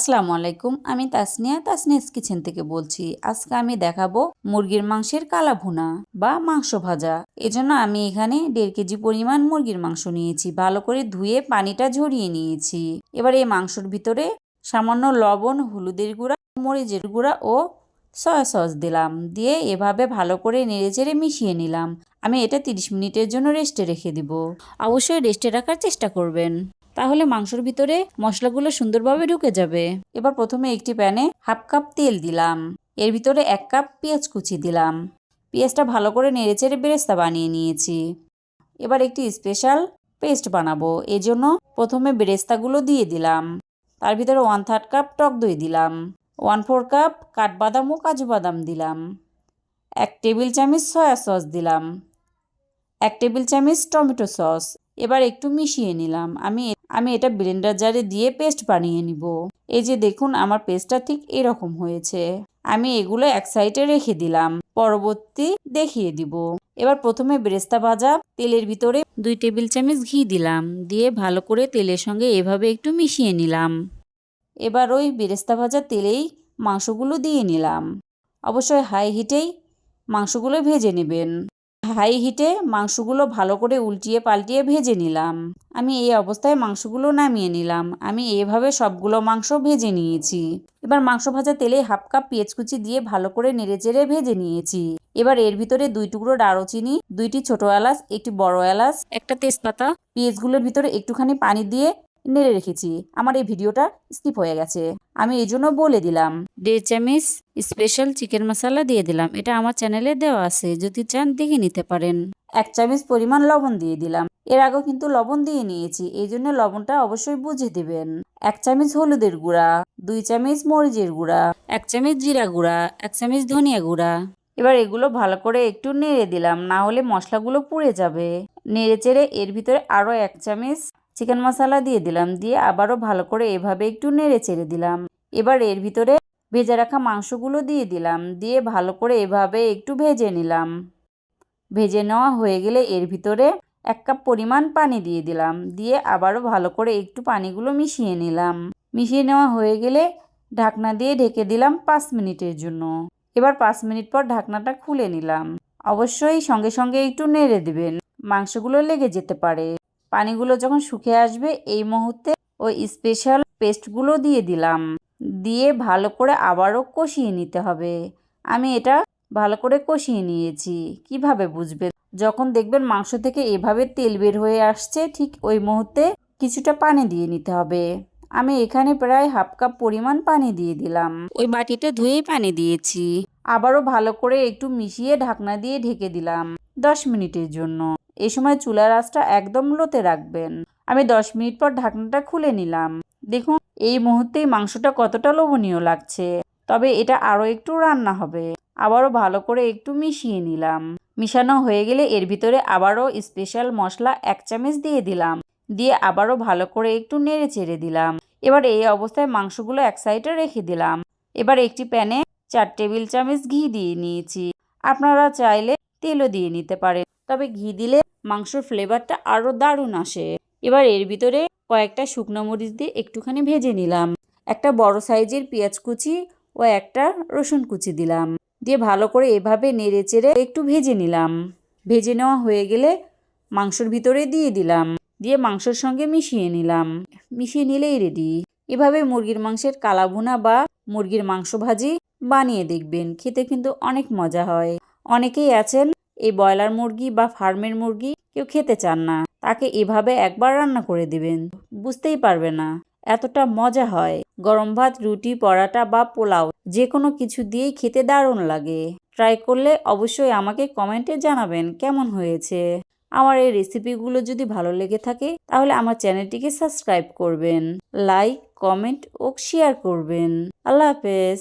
আসসালামু আলাইকুম, আমি তাসনিয়া, তাসনিয়াস কিচেন থেকে বলছি, আজকে আমি দেখাবো মুরগির মাংসের কালা ভুনা বা মাংস ভাজা। এজন্য আমি এখানে দেড় কেজি পরিমাণ মুরগির মাংস নিয়েছি, ভালো করে ধুয়ে পানিটা ঝরিয়ে নিয়েছি। এবার এই মাংসর ভিতরে সামান্য লবণ, হলুদের গুঁড়া, মরিচের গুঁড়া ও সয়া সস দিলাম, দিয়ে এভাবে ভালো করে নেড়েচেড়ে মিশিয়ে নিলাম। আমি এটা তিরিশ মিনিটের জন্য রেস্টে রেখে দিব। অবশ্যই রেস্টে রাখার চেষ্টা করবেন। তাহলে মাংসর ভিতরে মশলাগুলো সুন্দরভাবে ঢুকে যাবে। এবার প্রথমে একটি প্যানে হাফ কাপ তেল দিলাম। এর ভিতরে এক কাপ পেঁয়াজ কুচি দিলাম। পেঁয়াজটা ভালো করে নেড়েচেড়ে বেরেস্তা বানিয়ে নিয়েছি। এবার একটি স্পেশাল পেস্ট বানাবো। এজন্য প্রথমে বেরেস্তাগুলো দিয়ে দিলাম। তার ভিতরে ওয়ান থার্ড কাপ টক দই দিলাম। ওয়ান ফোর কাপ কাঠবাদাম ও কাজু বাদাম দিলাম। এক টেবিল চামচ সয়া সস দিলাম। এক টেবিল চামচ টমেটো সস। এবার একটু মিশিয়ে নিলাম। আমি আমি এটা ব্লেন্ডার জারে দিয়ে পেস্ট বানিয়ে নিব। এই যে দেখুন, আমার পেস্টটা ঠিক এরকম হয়েছে। আমি এগুলো এক সাইডে রেখে দিলাম। পরবর্তী দেখিয়ে দিব। এবার প্রথমে বেরেস্তা ভাজা, তেলের ভিতরে দুই টেবিল চামচ ঘি দিলাম। দিয়ে ভালো করে তেলের সঙ্গে এভাবে একটু মিশিয়ে নিলাম। এবার ওই বেরেস্তা ভাজা তেলেই মাংসগুলো দিয়ে নিলাম। অবশ্যই হাই হিটেই মাংসগুলো ভেজে নেবেন। হাই হিটে মাংসগুলো ভালো করে উল্টিয়ে পাল্টিয়ে ভেজে নিলাম। আমি এই অবস্থায় মাংসগুলো নামিয়ে নিলাম। আমি এভাবে সবগুলো মাংস ভেজে নিয়েছি। এবার মাংস ভাজা তেলে হাফ কাপ পেঁয়াজ কুচি দিয়ে ভালো করে নেড়েচেড়ে ভেজে নিয়েছি। এবার এর ভিতরে দুই টুকরো দারুচিনি, দুইটি ছোট এলাচ, একটি বড় এলাচ, একটা তেজপাতা, পেঁয়াজগুলোর ভিতরে একটুখানি পানি দিয়ে নেড়ে রেখেছি। আমার এই ভিডিওটা স্কিপ হয়ে গেছে। আমি এই জন্য বলে দিলাম। দেড় চামচ স্পেশাল চিকেন মশলা দিয়ে দিলাম। এটা আমার চ্যানেলে দেওয়া আছে। যদি চান দেখে নিতে পারেন। এক চামচ পরিমাণ লবণ দিয়ে দিলাম। এর আগেও কিন্তু লবণ দিয়ে নিয়েছি। এই জন্য লবণটা অবশ্যই বুঝে দিবেন। এক চামচ হলুদের গুঁড়া দুই চামচ মরিচের গুঁড়া এক চামচ জিরা গুঁড়া এক চামচ ধনিয়া গুঁড়া। এবার এগুলো ভালো করে একটু নেড়ে দিলাম। না হলে মশলাগুলো পুড়ে যাবে। নেড়ে চেড়ে এর ভিতরে আরও এক চামচ চিকেন মশলা দিয়ে দিলাম, দিয়ে আবারও ভালো করে এভাবে একটু নেড়ে চেড়ে দিলাম। এবার এর ভিতরে ভেজে রাখা মাংসগুলো দিয়ে দিলাম, দিয়ে ভালো করে এভাবে একটু ভেজে নিলাম। ভেজে নেওয়া হয়ে গেলে এর ভিতরে এক কাপ পরিমাণ পানি দিয়ে দিলাম, দিয়ে আবারও ভালো করে একটু পানিগুলো মিশিয়ে নিলাম। মিশিয়ে নেওয়া হয়ে গেলে ঢাকনা দিয়ে ঢেকে দিলাম পাঁচ মিনিটের জন্য। এবার পাঁচ মিনিট পর ঢাকনাটা খুলে নিলাম। অবশ্যই সঙ্গে সঙ্গে একটু নেড়ে দিবেন, মাংসগুলো লেগে যেতে পারে। পানিগুলো যখন শুকিয়ে আসবে, এই মুহূর্তে ওই স্পেশাল পেস্টগুলো দিয়ে দিলাম। দিয়ে ভালো করে আবারও কষিয়ে নিতে হবে। আমি এটা ভালো করে কষিয়ে নিয়েছি। কীভাবে বুঝবে? যখন দেখবেন মাংস থেকে এভাবে তেল বের হয়ে আসছে, ঠিক ওই মুহূর্তে কিছুটা পানি দিয়ে নিতে হবে। আমি এখানে প্রায় হাফ কাপ পরিমাণ পানি দিয়ে দিলাম। ওই বাটিটা ধুয়েই পানি দিয়েছি। আবারও ভালো করে একটু মিশিয়ে ঢাকনা দিয়ে ঢেকে দিলাম দশ মিনিটের জন্য। এই সময় চুলার আঁচটা একদম লোতে রাখবেন। আমি দশ মিনিট পর ঢাকনাটা খুলে নিলাম। দেখুন, এই মুহূর্তেই মাংসটা কতটা লোভনীয় লাগছে। তবে এটা আরও একটু রান্না হবে। আবারও ভালো করে একটু মিশিয়ে নিলাম। মিশানো হয়ে গেলে এর ভিতরে আবারও স্পেশাল মশলা এক চামচ দিয়ে দিলাম। দিয়ে আবারও ভালো করে একটু নেড়ে চেড়ে দিলাম। এবার এই অবস্থায় মাংসগুলো এক সাইডে রেখে দিলাম। এবার একটি প্যানে চার টেবিল চামচ ঘি দিয়ে নিয়েছি। আপনারা চাইলে তেলও দিয়ে নিতে পারেন। তবে ঘি দিলে মাংসর ফ্লেভারটা আরও দারুণ আসে। এবার এর ভিতরে কয়েকটা শুকনো মরিচ দিয়ে একটুখানি ভেজে নিলাম। একটা বড় সাইজের পেঁয়াজ কুচি ও একটা রসুন কুচি দিলাম। দিয়ে ভালো করে এভাবে নেড়ে চেড়ে একটু ভেজে নিলাম। ভেজে নেওয়া হয়ে গেলে মাংসর ভিতরে দিয়ে দিলাম। দিয়ে মাংসর সঙ্গে মিশিয়ে নিলাম। মিশিয়ে নিলেই রেডি এভাবে মুরগির মাংসের কালাভুনা বা মুরগির মাংস ভাজি বানিয়ে দেখবেন। খেতে কিন্তু অনেক মজা হয়। অনেকেই আছেন এই ব্রয়লার মুরগি বা ফার্মের মুরগি কেউ খেতে চান না। তাকে এভাবে একবার রান্না করে দিবেন। বুঝতেই পারবে না। এতটা মজা হয়। গরম ভাত, রুটি, পরাটা বা পোলাও যে কোনো কিছু দিয়েই খেতে দারুণ লাগে। ট্রাই করলে অবশ্যই আমাকে কমেন্টে জানাবেন কেমন হয়েছে। আমার এই রেসিপিগুলো যদি ভালো লেগে থাকে, তাহলে আমার চ্যানেলটিকে সাবস্ক্রাইব করবেন, লাইক, কমেন্ট ও শেয়ার করবেন। আল্লাহ হাফেজ।